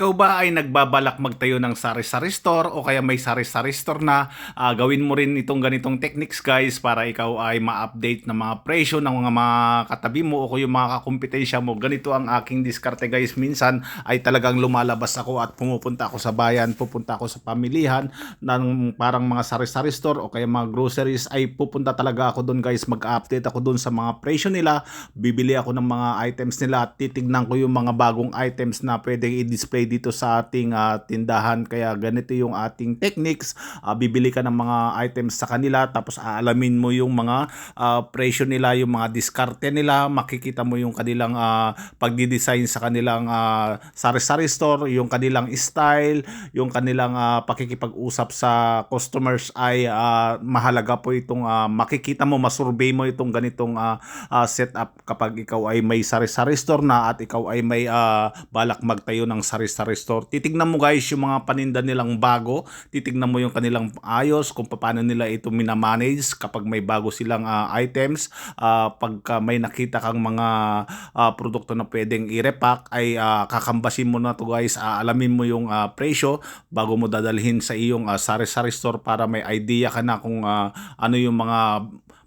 Ikaw ba ay nagbabalak magtayo ng sari-sari store o kaya may sari-sari store na ah, gawin mo rin itong ganitong techniques guys para ikaw ay ma-update ng mga presyo ng mga, mga katabi mo o yung mga kakumpetensya mo. Ganito ang aking diskarte guys. Minsan ay talagang lumalabas ako at pumupunta ako sa bayan, pupunta ako sa pamilihan ng parang mga sari-sari store o kaya mga groceries ay pupunta talaga ako doon guys. Mag-update ako doon sa mga presyo nila. Bibili ako ng mga items nila at titignan ko yung mga bagong items na pwedeng i-display dito sa ating ah, tindahan. Kaya ganito yung ating techniques. Ah, bibili ka ng mga items sa kanila tapos aalamin mo yung mga ah, presyo nila, yung mga diskarte nila. Makikita mo yung kanilang ah, pagdi-design sa kanilang ah, sari-sari store, yung kanilang style, yung kanilang ah, pakikipag-usap sa customers ay ah, mahalaga po itong ah, makikita mo, masurvey mo itong ganitong ah, ah, setup kapag ikaw ay may sari-sari store na at ikaw ay may ah, balak magtayo ng sari-sari store. Titignan mo guys yung mga paninda nilang bago, titignan mo yung kanilang ayos, kung paano nila ito minamanage kapag may bago silang ah, items, ah, pagka may nakita kang mga ah, produkto na pwedeng i-repack ay ah, kakambasin mo na to guys, Ah, alamin mo yung ah, presyo bago mo dadalhin sa iyong ah, sari-sari store para may idea ka na kung ah, ano yung mga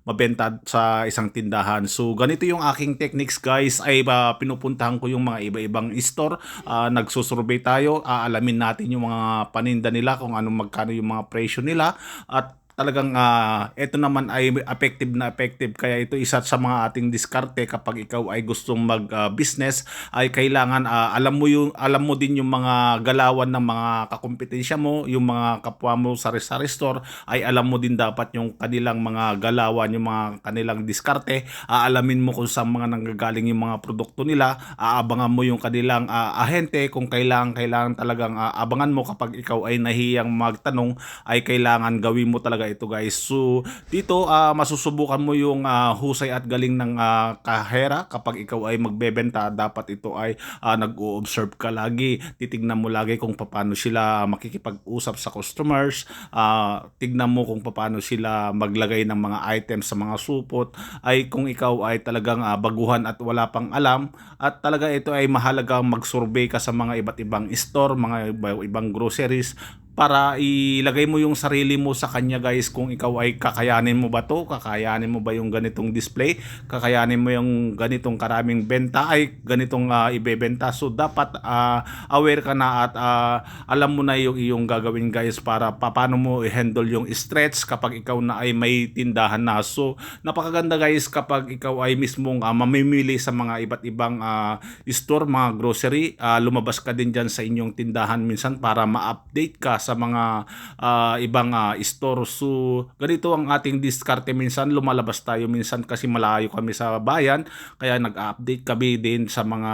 mabenta sa isang tindahan. So ganito yung aking techniques guys. Ay uh, pinupuntahan ko yung mga iba-ibang store, uh, nagsusurvey tayo, aalamin natin yung mga paninda nila kung anong magkano yung mga presyo nila. At talagang uh, ito naman ay effective na effective. Kaya ito isa sa mga ating diskarte kapag ikaw ay gustong mag uh, business ay kailangan uh, alam mo yung alam mo din yung mga galawan ng mga kakumpetensya mo yung mga kapwa mo sa sari store ay alam mo din dapat yung kanilang mga galawan yung mga kanilang diskarte. Aalamin mo kung saan mga nanggagaling yung mga produkto nila. Aabangan mo yung kanilang uh, ahente kung kailangan kailangan talagang uh, abangan mo kapag ikaw ay nahiyang magtanong ay kailangan gawin mo talaga talaga ito guys. So dito uh, masusubukan mo yung uh, husay at galing ng uh, kahera kapag ikaw ay magbebenta dapat ito ay uh, nag-o-observe ka lagi. Titignan mo lagi kung paano sila makikipag-usap sa customers. Uh, tignan mo kung paano sila maglagay ng mga items sa mga supot. Ay kung ikaw ay talagang uh, baguhan at wala pang alam at talaga ito ay mahalagang mag-survey ka sa mga iba't ibang store, mga ibang groceries para ilagay mo yung sarili mo sa kanya guys kung ikaw ay kakayanin mo ba to kakayanin mo ba yung ganitong display kakayanin mo yung ganitong karaming benta ay ganitong uh, ibebenta. So dapat uh, aware ka na at uh, alam mo na yung iyong gagawin guys para paano mo i-handle yung stretch kapag ikaw na ay may tindahan na. So napakaganda guys kapag ikaw ay mismong uh, mamimili sa mga iba't ibang uh, store mga grocery uh, lumabas ka din dyan sa inyong tindahan minsan para ma-update ka sa mga uh, ibang uh, store. So, ganito ang ating diskarte minsan. Lumalabas tayo minsan kasi malayo kami sa bayan. Kaya nag-update kami din sa mga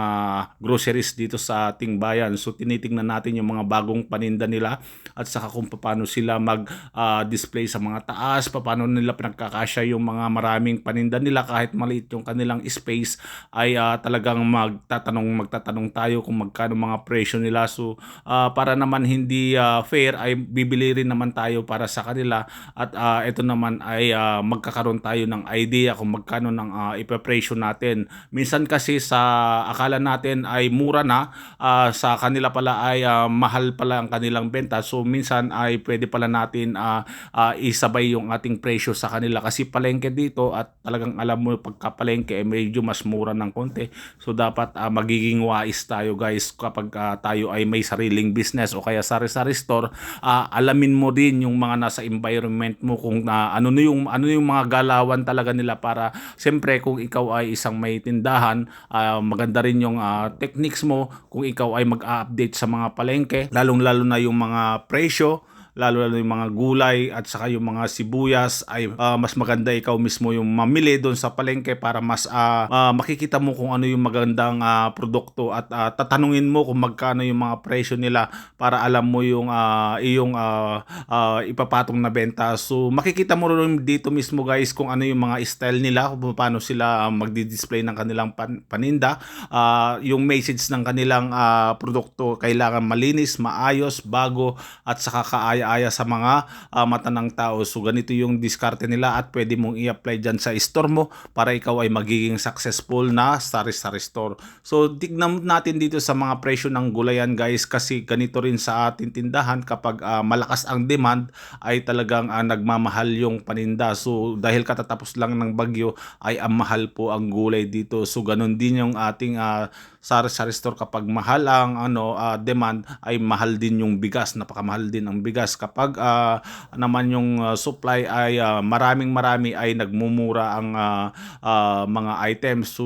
groceries dito sa ating bayan. So, tinitingnan natin yung mga bagong paninda nila at saka kung paano sila mag-display uh, sa mga taas, paano nila pinagkakasya yung mga maraming paninda nila kahit maliit yung kanilang space ay uh, talagang magtatanong magtatanong tayo kung magkano mga presyo nila. So, uh, para naman hindi uh, fair fair ay bibili rin naman tayo para sa kanila at uh, ito naman ay uh, magkakaroon tayo ng idea kung magkano ng uh, ipapresyo natin. Minsan kasi sa akala natin ay mura na, uh, sa kanila pala ay uh, mahal pala ang kanilang benta. So minsan ay pwede pala natin uh, uh, isabay yung ating presyo sa kanila kasi palengke dito at talagang alam mo pagka palengke eh, medyo mas mura ng konti. So dapat uh, magiging wise tayo guys kapag uh, tayo ay may sariling business o kaya sari-sari store uh, alamin mo din yung mga nasa environment mo kung uh, ano no yung ano yung mga galawan talaga nila para siyempre kung ikaw ay isang may tindahan uh, maganda rin yung uh, techniques mo kung ikaw ay mag-update sa mga palengke lalong lalo na yung mga presyo lalo lalo yung mga gulay at saka yung mga sibuyas ay uh, mas maganda ikaw mismo yung mamili doon sa palengke para mas uh, uh, makikita mo kung ano yung magandang uh, produkto at uh, tatanungin mo kung magkano yung mga presyo nila para alam mo yung uh, iyong uh, uh, ipapatong na benta. So makikita mo rin dito mismo guys kung ano yung mga style nila, kung paano sila uh, magdi-display ng kanilang pan- paninda, uh, yung message ng kanilang uh, produkto kailangan malinis, maayos, bago at saka kaaya kaaya-aya sa mga ah, mata ng tao. So ganito yung diskarte nila at pwede mong i-apply dyan sa store mo para ikaw ay magiging successful na sari-sari store. So tignan natin dito sa mga presyo ng gulayan guys kasi ganito rin sa ating tindahan kapag ah, malakas ang demand ay talagang ah, nagmamahal yung paninda. So dahil katatapos lang ng bagyo ay ang mahal po ang gulay dito. So ganun din yung ating ah, sari-sari store kapag mahal ang ano ah, demand ay mahal din yung bigas. Napakamahal din ang bigas. Kapag ah, naman yung ah, supply ay ah, maraming marami ay nagmumura ang ah, ah, mga items. So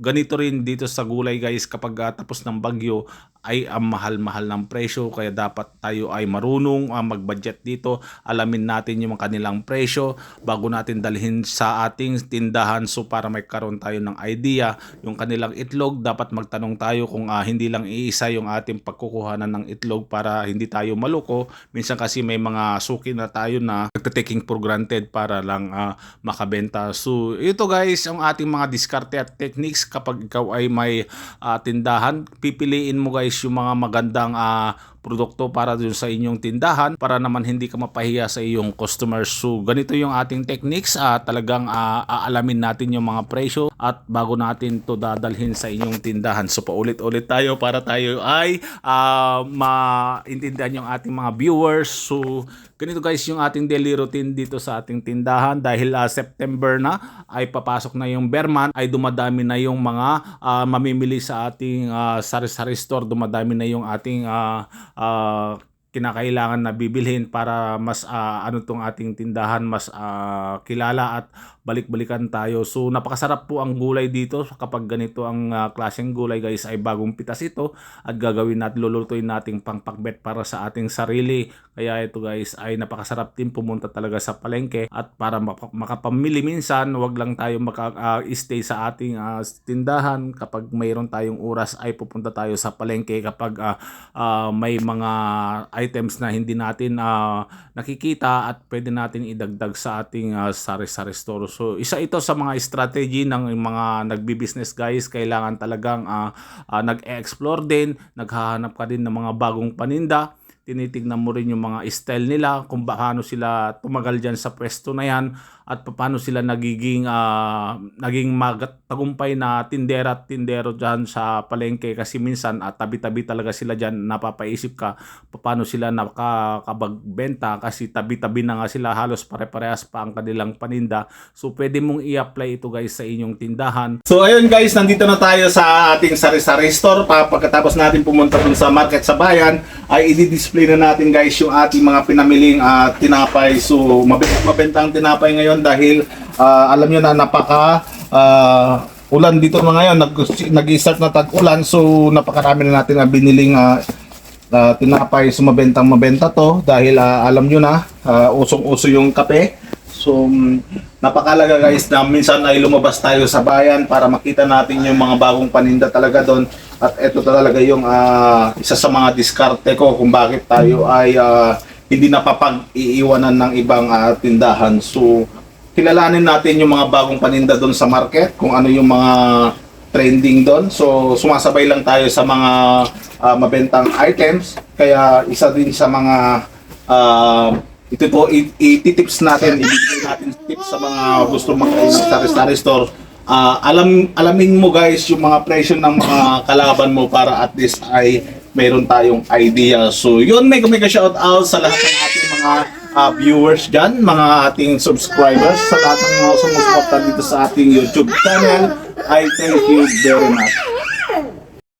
ganito rin dito sa gulay guys. Kapag ah, tapos ng bagyo ay ang mahal-mahal ng presyo kaya dapat tayo ay marunong ah, mag-budget dito. Alamin natin yung kanilang presyo bago natin dalhin sa ating tindahan. So para may karoon tayo ng idea yung kanilang itlog dapat magtanong tayo kung ah, hindi lang iisa yung ating pagkukuhanan ng itlog para hindi tayo maluko minsan kasi may mga suki na tayo na nagtaking for granted para lang ah, makabenta. So ito guys ang ating mga diskarte at techniques. Kapag ikaw ay may ah, tindahan pipiliin mo guys yung mga magandang ah, produkto para dun sa inyong tindahan para naman hindi ka mapahiya sa iyong customers. So ganito yung ating techniques ah, talagang ah, aalamin natin yung mga presyo at bago natin to dadalhin sa inyong tindahan. So paulit-ulit tayo para tayo ay ah, maintindihan yung ating mga viewers. So ganito guys yung ating daily routine dito sa ating tindahan dahil ah, September na ay papasok na yung Berman ay dumadami na yung mga ah, mamimili sa ating ah, sari-sari store dumadami na yung ating ah, ah, kinakailangan na bibilhin para mas ah, ano tong ating tindahan mas ah, kilala at balik-balikan tayo. So napakasarap po ang gulay dito kapag ganito ang ah, klaseng gulay guys ay bagong pitas ito at gagawin natin lulutuin nating pangpakbet para sa ating sarili. Kaya ito guys ay napakasarap din pumunta talaga sa palengke at para maka- makapamili minsan wag lang tayo maka-stay sa ating ah, tindahan kapag mayroon tayong oras ay pupunta tayo sa palengke kapag ah, ah, may mga items na hindi natin ah, nakikita at pwede natin idagdag sa ating ah, sari-sari store. So isa ito sa mga strategy ng mga nagbi-business guys, kailangan talagang ah, ah, nag-explore din, naghahanap ka din ng mga bagong paninda tinitignan mo rin yung mga style nila, kung paano sila tumagal dyan sa pwesto na yan, at paano sila nagiging, ah, naging magtagumpay na tindera at tindero dyan sa palengke kasi minsan at tabi-tabi talaga sila dyan, napapaisip ka paano sila nakakabagbenta kasi tabi-tabi na nga sila halos pare-parehas pa ang kanilang paninda. So pwede mong i-apply ito guys sa inyong tindahan. So ayun guys, nandito na tayo sa ating sari-sari store. Pa- Pagkatapos natin pumunta dun sa market sa bayan, ay i-display na natin guys yung ating mga pinamiling ah, tinapay. So mabenta mabenta ang tinapay ngayon dahil ah, alam nyo na napaka ah, ulan dito na ngayon. Nag, nag-start na tag-ulan so napakarami na natin na biniling ah, na tinapay sumabentang mabenta to dahil ah, alam nyo na ah, usong-uso yung kape. So mm, napakalaga guys na minsan ay lumabas tayo sa bayan para makita natin yung mga bagong paninda talaga doon at ito talaga yung ah, isa sa mga diskarte ko kung bakit tayo ay ah, hindi napapag-iiwanan ng ibang ah, tindahan. So kilalanin natin yung mga bagong paninda doon sa market, kung ano yung mga trending doon. So, sumasabay lang tayo sa mga ah, mabentang items. Kaya, isa din sa mga ah, ito po, i- i-tips natin, ibigay natin tips sa mga gusto magkain ng sari-sari store. Ah, alam, alamin mo guys yung mga presyo ng mga kalaban mo para at least ay mayroon tayong idea. So, yun, may mega shout out sa lahat ng ating mga ah, viewers dyan, mga ating subscribers, sa lahat ng mga sumusuporta dito sa ating YouTube channel. I thank you very much.